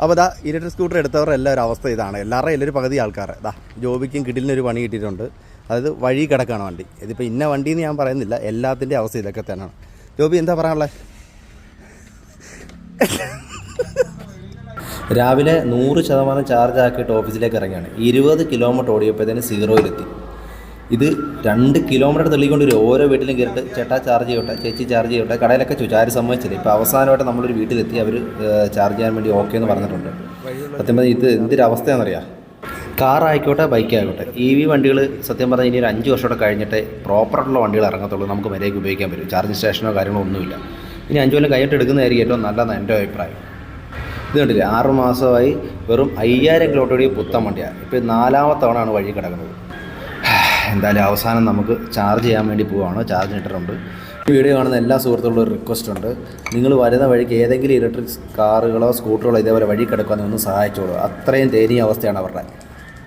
അപ്പോൾ ഇതാ electric scooter എടുത്തവരുടെ ഒരു അവസ്ഥ ഇതാണ്. എല്ലാവരുടെയും എല്ലാവരും പകുതി ആൾക്കാർ ഇതാ ജോബിക്കും കിടിലിനൊരു പണി കിട്ടിയിട്ടുണ്ട്. അതായത് വഴി കിടക്കാണ് വണ്ടി. ഇതിപ്പോൾ ഇന്ന വണ്ടി എന്ന് ഞാൻ പറയുന്നില്ല. എല്ലാത്തിന്റെ അവസ്ഥ ഇതൊക്കെ തന്നെയാണ്. ജോബി എന്താ പറയാനുള്ളത് രാവിലെ നൂറ് ശതമാനം ചാർജ് ആക്കിയിട്ട് ഓഫീസിലേക്ക് ഇറങ്ങിയാണ്. ഇരുപത് കിലോമീറ്റർ ഓടിയപ്പോഴത്തേന് സീറോയിലെത്തി. ഇത് രണ്ട് കിലോമീറ്റർ തെളിയിക്കൊണ്ട് വരും ഓരോ വീട്ടിലും കയറിയിട്ട് ചേട്ടാ ചാർജ് ചെയ്യട്ടെ ചേച്ചി ചാർജ് ചെയ്യട്ടെ കടയിലൊക്കെ ചോദിച്ചു ആരും സമ്മതിച്ചില്ല. ഇപ്പോൾ അവസാനമായിട്ട് നമ്മളൊരു വീട്ടിലെത്തി അവർ ചാർജ് ചെയ്യാൻ വേണ്ടി ഓക്കെ എന്ന് പറഞ്ഞിട്ടുണ്ട്. സത്യം പറഞ്ഞാൽ ഇത് എന്തൊരു അവസ്ഥയാണെന്നറിയാം കാർ ആയിക്കോട്ടെ ബൈക്ക് ആയിക്കോട്ടെ ഇ വി വണ്ടികൾ സത്യം പറഞ്ഞാൽ ഇനി ഒരു അഞ്ച് വർഷമോടെ കഴിഞ്ഞിട്ട് പ്രോപ്പറായിട്ടുള്ള വണ്ടികൾ ഇറങ്ങത്തുള്ളൂ. നമുക്ക് മര്യാദയ്ക്ക് ഉപയോഗിക്കാൻ പറ്റും. ചാർജിങ് സ്റ്റേഷനോ കാര്യങ്ങളോ ഒന്നുമില്ല. ഇനി അഞ്ച് കൊല്ലം കഴിഞ്ഞിട്ട് എടുക്കുന്നതായിരിക്കും ഏറ്റവും നല്ലതെന്ന് എന്റെ അഭിപ്രായം. ഇത് കണ്ടില്ലേ ആറ് മാസമായി വെറും അയ്യായിരം കിലോമീറ്റർ പുത്തൻ വണ്ടിയാണ് ഇപ്പോൾ നാലാമത്തവണ നാലാമത്തെ തവണയാണ് വഴി കിടക്കുന്നത്. എന്തായാലും അവസാനം നമുക്ക് ചാർജ് ചെയ്യാൻ വേണ്ടി പോവുകയാണ് ചാർജ് ഇട്ടിട്ടുണ്ട്. ഈ വീഡിയോ കാണുന്ന എല്ലാ സുഹൃത്തുക്കളും ഒരു റിക്വസ്റ്റ് ഉണ്ട്. നിങ്ങൾ വരുന്ന വഴിക്ക് ഏതെങ്കിലും ഇലക്ട്രിക് കാറുകളോ സ്കൂട്ടറുകളോ ഇതേപോലെ വഴി കിടക്കുവാണെങ്കിൽ ഒന്ന് സഹായിച്ചോളൂ. അത്രയും ദയനീയ അവസ്ഥയാണ് അവരുടെ.